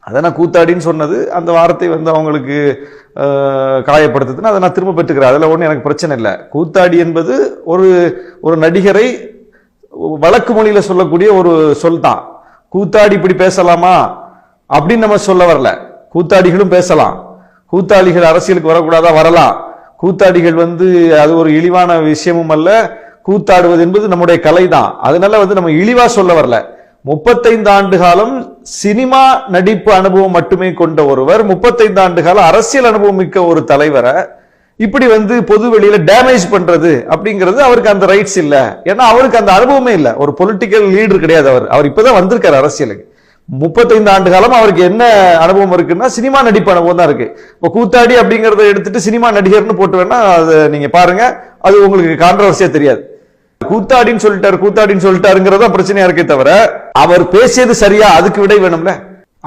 அதை நான் கூத்தாடின்னு சொன்னது அந்த வார்த்தை வந்து அவங்களுக்கு காயப்படுத்துதுன்னா காயப்படுத்துதுன்னு அதை நான் திரும்ப பெற்றுக்கிறேன். அதில் ஒன்றும் எனக்கு பிரச்சனை இல்லை. கூத்தாடி என்பது ஒரு ஒரு நடிகரை வழக்கு மொழியில் சொல்லக்கூடிய ஒரு சொல் தான். கூத்தாடி இப்படி பேசலாமா? அப்படின்னு நம்ம சொல்ல வரல. கூத்தாடிகளும் பேசலாம். கூத்தாடிகள் அரசியலுக்கு வரக்கூடாதா? வரலாம். கூத்தாடிகள் வந்து அது ஒரு இழிவான விஷயமும் அல்ல. கூத்தாடுவது என்பது நம்முடைய கலை தான். அதனால வந்து நம்ம இழிவா சொல்ல வரல. முப்பத்தைந்து ஆண்டு காலம் சினிமா நடிப்பு அனுபவம் மட்டுமே கொண்ட ஒருவர் முப்பத்தைந்து ஆண்டு காலம் அரசியல் அனுபவம் மிக்க ஒரு தலைவரை இப்படி வந்து பொது வெளியில டேமேஜ் பண்றது அப்படிங்கிறது அவருக்கு அந்த ரைட்ஸ் இல்ல. ஏன்னா அவருக்கு அந்த அனுபவமே இல்ல. ஒரு பொலிட்டிக்கல் லீடர் கிடையாது அவர். அவர் இப்பதான் வந்திருக்காரு அரசியலுக்கு. முப்பத்தைந்து ஆண்டு காலம் அவருக்கு என்ன அனுபவம் இருக்குன்னா சினிமா நடிப்பு அனுபவம் தான் இருக்கு. இப்போ கூத்தாடி அப்படிங்கறத எடுத்துட்டு சினிமா நடிகர்னு போட்டு வேணா அது நீங்க பாருங்க. அது உங்களுக்கு கான்ட்ரவர்சியா தெரியாது. கூத்தாடின்னு சொல்லிட்டாரு கூத்தாடின்னு சொல்லிட்டாருங்கிறதா பிரச்சனையா இருக்கே தவிர அவர் பேசியது சரியா? அதுக்கு விடை வேணும்ல?